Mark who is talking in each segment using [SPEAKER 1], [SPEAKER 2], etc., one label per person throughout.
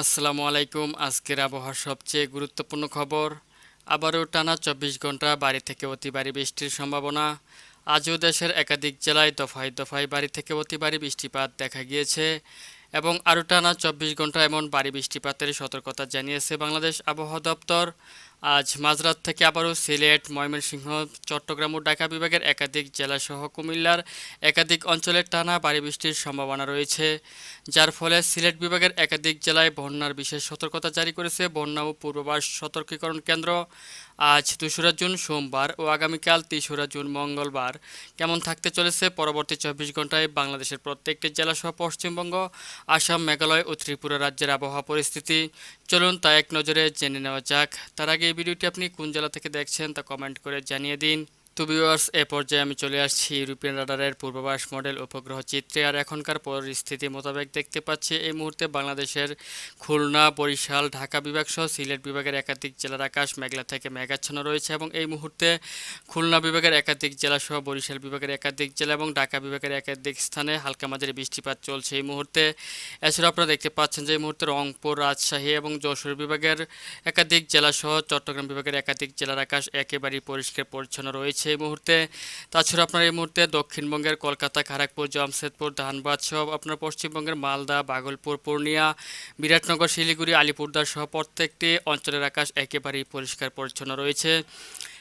[SPEAKER 1] আসসালামু আলাইকুম। আজকের আবহাওয়ার সবচেয়ে গুরুত্বপূর্ণ খবর, আবারও টানা চব্বিশ ঘণ্টা বাড়ি থেকে অতি ভারী বৃষ্টির সম্ভাবনা। আজও দেশের একাধিক জেলায় দফায় দফায় বাড়ি থেকে অতি ভারী বৃষ্টিপাত দেখা গিয়েছে এবং আরও টানা চব্বিশ ঘণ্টা এমন বাড়ি বৃষ্টিপাতের সতর্কতা জানিয়েছে বাংলাদেশ আবহাওয়া দপ্তর। আজ মাঝরাত থেকে আবারও সিলেট, ময়মনসিংহ, চট্টগ্রাম ও ঢাকা বিভাগের একাধিক জেলাসহ কুমিল্লার একাধিক অঞ্চলের টানা ভারী বৃষ্টির সম্ভাবনা রয়েছে। যার ফলে সিলেট বিভাগের একাধিক জেলায় বন্যার বিশেষ সতর্কতা জারি করেছে বন্যা ও পূর্বাভাস সতর্কীকরণ কেন্দ্র। আজ দোসরা জুন সোমবার ও আগামীকাল তেসরা জুন মঙ্গলবার। কেমন থাকতে চলেছে? পরবর্তী চব্বিশ ঘন্টায় বাংলাদেশের প্রত্যেকটি জেলাসহ পশ্চিমবঙ্গ, আসাম, মেঘালয় ও ত্রিপুরা রাজ্যের আবহাওয়া পরিস্থিতি। চলুন তা এক নজরে জেনে নেওয়া যাক। তার আগে এই ভিডিওটি আপনি কোন জেলা থেকে দেখছেন তা কমেন্ট করে জানিয়ে দিন। তো ভিউয়ার্স এ পর্যায়ে আমি চলে আসছি ইউরোপিয়ান রাডারের পূর্বাভাস মডেল উপগ্রহ চিত্রে। আর এখনকার পরিস্থিতি মোতাবেক দেখতে পাচ্ছি, এই মুহূর্তে বাংলাদেশের খুলনা, বরিশাল, ঢাকা বিভাগ সহ সিলেট বিভাগের একাধিক জেলার আকাশ মেঘলা থেকে মেঘাচ্ছন্ন রয়েছে এবং এই মুহূর্তে খুলনা বিভাগের একাধিক জেলা সহ বরিশাল বিভাগের একাধিক জেলা এবং ঢাকা বিভাগের একাধিক স্থানে হালকা মাঝারি বৃষ্টিপাত চলছে এই মুহূর্তে। এছাড়া আপনারা দেখতে পাচ্ছেন যে এই মুহূর্তে রংপুর, রাজশাহী এবং যশোর বিভাগের একাধিক জেলা সহ চট্টগ্রাম বিভাগের একাধিক জেলার আকাশ একেবারেই পরিষ্কার পরিচ্ছন্ন রয়েছে। এই মুহূর্তে। তাছাড়া আপনার এই মুহূর্তে দক্ষিণবঙ্গের কলকাতা খড়গপুর জামশেদপুর, ধানবাদ সহ আপনার পশ্চিমবঙ্গের মালদা, বাগলপুর, পূর্ণিয়া, বিরাটনগর, শিলিগুড়ি আলিপুরদার সহ প্রত্যেকটি অঞ্চলের আকাশ একেবারেই পরিষ্কার পরিচ্ছন্ন রয়েছে।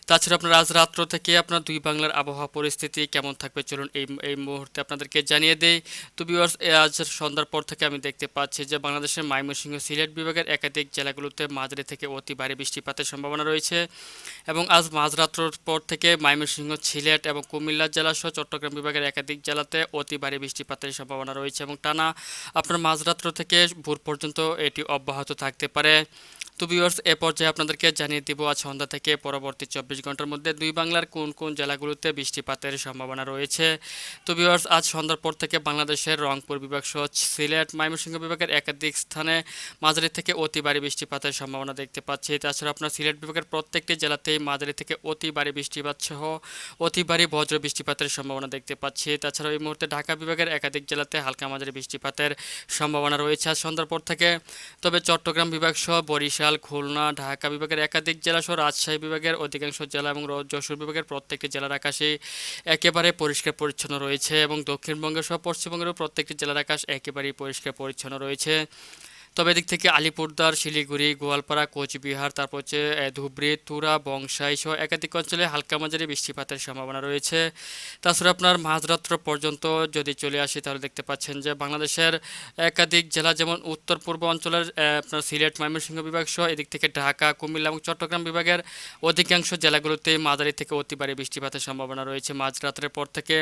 [SPEAKER 1] তাছাড়া আপনার আজ রাত্র থেকে আপনার দুই বাংলার আবহাওয়া পরিস্থিতি কেমন থাকবে চলুন এই এই মুহূর্তে আপনাদেরকে জানিয়ে দেই। তো বিওয়ার্স আজ সন্ধ্যার পর থেকে আমি দেখতে পাচ্ছি যে বাংলাদেশের ময়মনসিংহ সিলেট বিভাগের একাধিক জেলাগুলোতে মাঝারি থেকে অতি ভারী বৃষ্টিপাতের সম্ভাবনা রয়েছে এবং আজ মাঝরাত্রর পর থেকে ময়মনসিংহ, সিলেট এবং কুমিল্লা জেলা সহ চট্টগ্রাম বিভাগের একাধিক জেলাতে অতি ভারী বৃষ্টিপাতের সম্ভাবনা রয়েছে এবং টানা আপনার মাঝরাত্র থেকে ভোর পর্যন্ত এটি অব্যাহত থাকতে পারে। তো ভিউয়ার্স এ পর্যায়ে আপনাদেরকে জানিয়ে দিব আজ সন্ধ্যা থেকে পরবর্তী চব্বিশ ঘণ্টার মধ্যে দুই বাংলার কোন কোন জেলাগুলোতে বৃষ্টিপাতের সম্ভাবনা রয়েছে? তো ভিউয়ার্স আজ সন্ধ্যার পর থেকে বাংলাদেশের রংপুর বিভাগ সহ সিলেট, ময়মনসিংহ বিভাগের একাধিক স্থানে মাঝারি থেকে অতি ভারী বৃষ্টিপাতের সম্ভাবনা দেখতে পাচ্ছি। তাছাড়া আপনার সিলেট বিভাগের প্রত্যেকটি জেলাতেই মাঝারি থেকে অতি ভারী বৃষ্টিপাত সহ অতি ভারী বজ্র বৃষ্টিপাতের সম্ভাবনা দেখতে পাচ্ছি। তাছাড়া এই মুহূর্তে ঢাকা বিভাগের একাধিক জেলাতে হালকা মাঝারি বৃষ্টিপাতের সম্ভাবনা রয়েছে আজ সন্ধ্যার পর থেকে। তবে চট্টগ্রাম বিভাগ সহ বরিশাল, খুলনা, ঢাকা বিভাগের একাধিক জেলা সহ রাজশাহী বিভাগের অধিকাংশ জেলা এবং যশোর বিভাগের প্রত্যেকটি জেলার আকাশে একেবারে পরিষ্কার পরিচ্ছন্ন রয়েছে এবং দক্ষিণবঙ্গের সহ পশ্চিমবঙ্গেরও প্রত্যেকটি জেলার আকাশ একেবারেই পরিষ্কার পরিচ্ছন্ন রয়েছে। তবে এদিক থেকে আলিপুরদার, শিলিগুড়ি, গোয়ালপাড়া, কোচবিহার, তারপর হচ্ছে ধুবড়ি, তুরা, বংশাই সহ একাধিক অঞ্চলে হালকা মাঝারি বৃষ্টিপাতের সম্ভাবনা রয়েছে। তাছাড়া আপনার মাঝরাত্র পর্যন্ত যদি চলে আসি, তাহলে দেখতে পাচ্ছেন যে বাংলাদেশের একাধিক জেলা যেমন উত্তর পূর্ব অঞ্চলের আপনার সিলেট, ময়মনসিংহ বিভাগ সহ এদিক থেকে ঢাকা, কুমিল্লা এবং চট্টগ্রাম বিভাগের অধিকাংশ জেলাগুলোতে মাঝারি থেকে অতি বৃষ্টিপাতের সম্ভাবনা রয়েছে মাঝরাত্রের পর থেকে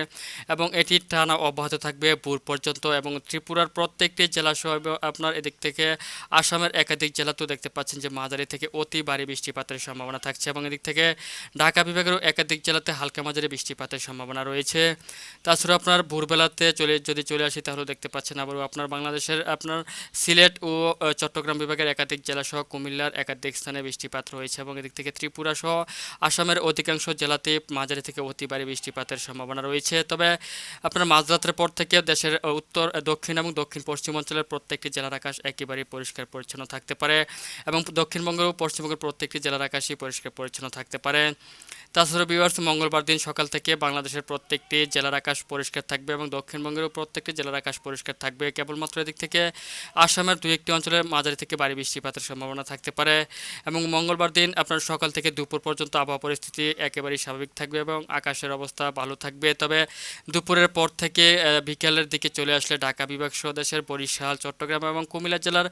[SPEAKER 1] এবং এটি টানা অব্যাহত থাকবে ভোর পর্যন্ত এবং ত্রিপুরার প্রত্যেকটি জেলা সহ আপনার এদিক থেকে আসামের একাধিক জেলাতেও দেখতে পাচ্ছেন যে মাঝারি থেকে অতি ভারী বৃষ্টিপাতের সম্ভাবনা থাকছে এবং এদিক থেকে ঢাকা বিভাগেরও একাধিক জেলাতে হালকা মাঝারি বৃষ্টিপাতের সম্ভাবনা রয়েছে। তাছাড়া আপনার ভোরবেলাতে চলে, যদি চলে আসি তাহলে দেখতে পাচ্ছেন আবারও আপনার বাংলাদেশের, আপনার সিলেট ও চট্টগ্রাম বিভাগের একাধিক জেলা সহ কুমিল্লার একাধিক স্থানে বৃষ্টিপাত রয়েছে এবং এদিক থেকে ত্রিপুরা সহ আসামের অধিকাংশ জেলাতে মাঝারি থেকে অতি ভারী বৃষ্টিপাতের সম্ভাবনা রয়েছে। তবে আপনার মাঝরাতের পর থেকে দেশের উত্তর দক্ষিণ এবং দক্ষিণ পশ্চিম অঞ্চলের প্রত্যেকটি জেলার আকাশ একেবারেই পরিষ্কার পরিচ্ছন্ন থাকতে পারে এবং দক্ষিণবঙ্গ ও পশ্চিমবঙ্গের প্রত্যেকটি জেলার আকাশই পরিষ্কার পরিচ্ছন্ন থাকতে পারে। তাছাড়া বিভার্স মঙ্গলবার দিন সকাল থেকে বাংলাদেশের প্রত্যেকটি জেলার আকাশ পরিষ্কার থাকবে এবং দক্ষিণবঙ্গেরও প্রত্যেকটি জেলার আকাশ পরিষ্কার থাকবে। কেবলমাত্র এদিক থেকে আসামের দুই একটি অঞ্চলে মাঝারি থেকে বাড়ি বৃষ্টিপাতের সম্ভাবনা থাকতে পারে এবং মঙ্গলবার দিন আপনার সকাল থেকে দুপুর পর্যন্ত আবহাওয়া পরিস্থিতি একেবারেই স্বাভাবিক থাকবে এবং আকাশের অবস্থা ভালো থাকবে। তবে দুপুরের পর থেকে বিকেলের দিকে চলে আসলে ঢাকা বিভাগ সহ দেশের বরিশাল, চট্টগ্রাম এবং কুমিল্লা জেলার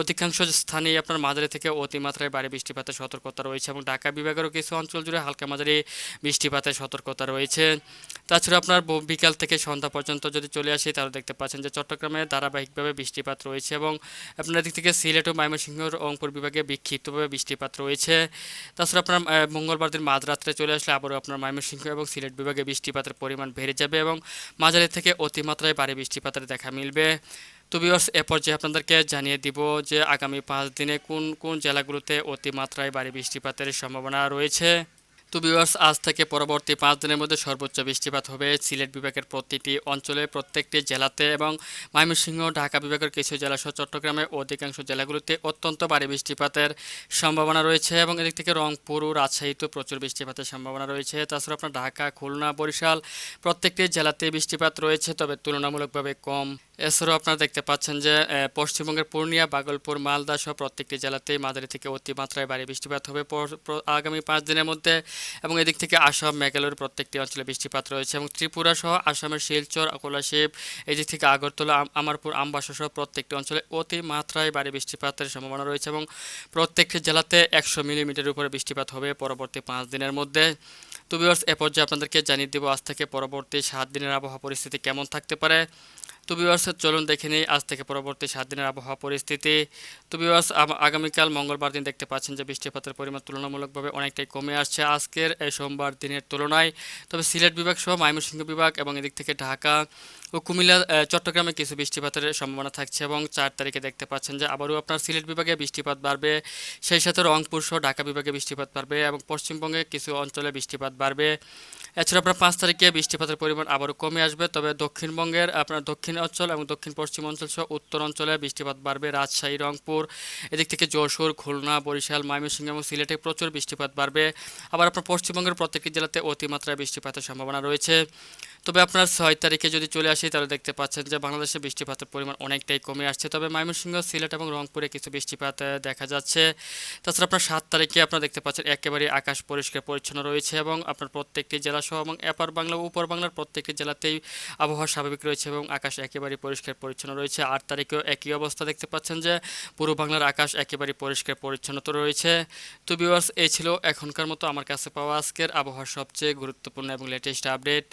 [SPEAKER 1] অধিকাংশ স্থানেই আপনার মাঝারি থেকে অতিমাত্রায় ভারী বৃষ্টিপাতের সতর্কতা রয়েছে এবং ঢাকা বিভাগেরও কিছু অঞ্চল জুড়ে হালকা মাঝারি বৃষ্টিপাতের সতর্কতা রয়েছে। তাছাড়া আপনার বিকাল থেকে সন্ধ্যা পর্যন্ত যদি চলে আসি, তাহলে দেখতে পাচ্ছেন যে চট্টগ্রামে ধারাবাহিকভাবে বৃষ্টিপাত রয়েছে এবং আপনার দিক থেকে সিলেট ও ময়মনসিংহ রংপুর বিভাগে বিক্ষিপ্তভাবে বৃষ্টিপাত রয়েছে। তাছাড়া আপনার মঙ্গলবার দিন মাঝরাত্রে চলে আসলে আবারও আপনার ময়মনসিংহ এবং সিলেট বিভাগে বৃষ্টিপাতের পরিমাণ বেড়ে যাবে এবং মাঝারি থেকে অতিমাত্রায় ভারী বৃষ্টিপাতের দেখা মিলবে। তো বিয়স এ পর্যায়ে আপনাদেরকে জানিয়ে দিব যে আগামী পাঁচ দিনে কোন কোন জেলাগুলোতে অতিমাত্রায় ভারী বৃষ্টিপাতের সম্ভাবনা রয়েছে। তো ভিউয়ার্স আজ থেকে পরবর্তী পাঁচ দিনের মধ্যে সর্বোচ্চ বৃষ্টিপাত হবে সিলেট বিভাগের প্রতিটি অঞ্চলে প্রত্যেকটি জেলাতে এবং ময়মনসিংহ, ঢাকা বিভাগের কিছু জেলাসহ চট্টগ্রামে অধিকাংশ জেলাগুলোতে অত্যন্ত ভারী বৃষ্টিপাতের সম্ভাবনা রয়েছে এবং এদিক থেকে রংপুর ও রাজশাহীতেও প্রচুর বৃষ্টিপাতের সম্ভাবনা রয়েছে। তাছাড়া আপনার ঢাকা, খুলনা, বরিশাল প্রত্যেকটি জেলাতে বৃষ্টিপাত রয়েছে, তবে তুলনামূলকভাবে কম। এছাড়াও আপনারা দেখতে পাচ্ছেন যে পশ্চিমবঙ্গের পূর্ণিয়া, বাগলপুর, মালদা সহ প্রত্যেকটি জেলাতেই মাঝারি থেকে অতিমাত্রায় ভারী বৃষ্টিপাত হবে আগামী পাঁচ দিনের মধ্যে এবং এদিক থেকে আসাম, মেঘালয়ের প্রত্যেকটি অঞ্চলে বৃষ্টিপাত রয়েছে এবং ত্রিপুরা সহ আসামের শিলচর কোলাশিব এদিক থেকে আগরতলা আমারপুর, আমবাসা সহ প্রত্যেকটি অঞ্চলে অতি মাত্রায় ভারী বৃষ্টিপাতের সম্ভাবনা রয়েছে এবং প্রত্যেকটি জেলাতে একশো মিলিমিটারের উপরে বৃষ্টিপাত হবে পরবর্তী পাঁচ দিনের মধ্যে। তো ভিউয়ার্স এ পর্যায়ে আপনাদেরকে জানিয়ে দেবো আজ থেকে পরবর্তী সাত দিনের আবহাওয়া পরিস্থিতি কেমন থাকতে পারে। তো ভিউয়ার্স চলুন দেখে নিই আজ থেকে পরবর্তী সাত দিনের আবহাওয়া পরিস্থিতি। তো ভিউয়ার্স আগামীকাল মঙ্গলবার দিন দেখতে পাচ্ছেন যে বৃষ্টিপাতের পরিমাণ তুলনামূলকভাবে অনেকটাই কমে আসছে আজকের এই সোমবার দিনের তুলনায়। তবে সিলেট বিভাগ সহ ময়মনসিংহ বিভাগ এবং এদিক থেকে ঢাকা ও কুমিল্লা চট্টগ্রামে কিছু বৃষ্টিপাতের সম্ভাবনা থাকছে এবং চার তারিখে দেখতে পাচ্ছেন যে আবারও আপনার সিলেট বিভাগে বৃষ্টিপাত বাড়বে। সেই সাথে রংপুর সহ ঢাকা বিভাগে বৃষ্টিপাত বাড়বে এবং পশ্চিমবঙ্গে কিছু অঞ্চলে বৃষ্টিপাত বাড়বে এছাড়া আপনার পাঁচ তারিখে বৃষ্টিপাতের পরিমাণ আবারও কমে আসবে, তবে দক্ষিণবঙ্গের, আপনার দক্ষিণ অঞ্চল এবং দক্ষিণ পশ্চিম অঞ্চল সহ উত্তর অঞ্চলে বৃষ্টিপাত বাড়বে। রাজশাহী, রংপুর, এদিক থেকে যশোর, খুলনা, বরিশাল, ময়মনসিংহ এবং সিলেটে প্রচুর বৃষ্টিপাত বাড়বে। আবার আপনার পশ্চিমবঙ্গের প্রত্যেকটি জেলাতে অতিমাত্রায় বৃষ্টিপাতের সম্ভাবনা রয়েছে। তবে আপনার ছয় তারিখে যদি চলে আসি, তাহলে দেখতে পাচ্ছেন যে বাংলাদেশে বৃষ্টিপাতের পরিমাণ অনেকটাই কমে আসছে। তবে ময়মনসিংহ, সিলেট এবং রংপুরে কিছু বৃষ্টিপাত দেখা যাচ্ছে। তাছাড়া আপনার সাত তারিখে আপনারা দেখতে পাচ্ছেন একেবারে আকাশ পরিষ্কার পরিচ্ছন্ন রয়েছে এবং আপনার প্রত্যেকটি জেলা সহ এবং এপার বাংলা ও উপর বাংলার প্রত্যেকটি জেলাতেই আবহাওয়া স্বাভাবিক রয়েছে এবং আকাশ একেবারে পরিষ্কার পরিচ্ছন্ন রয়েছে। আট তারিখেও একই অবস্থা দেখতে পাচ্ছেন যে, পূর্ব বাংলার আকাশ একেবারে পরিষ্কার পরিচ্ছন্ন তো রয়েছে। তো বিওয়ার্স এই ছিল এখনকার মতো। আমার কাছে পাওয়া আজকের আবহাওয়ার সবচেয়ে গুরুত্বপূর্ণ এবং লেটেস্ট আপডেট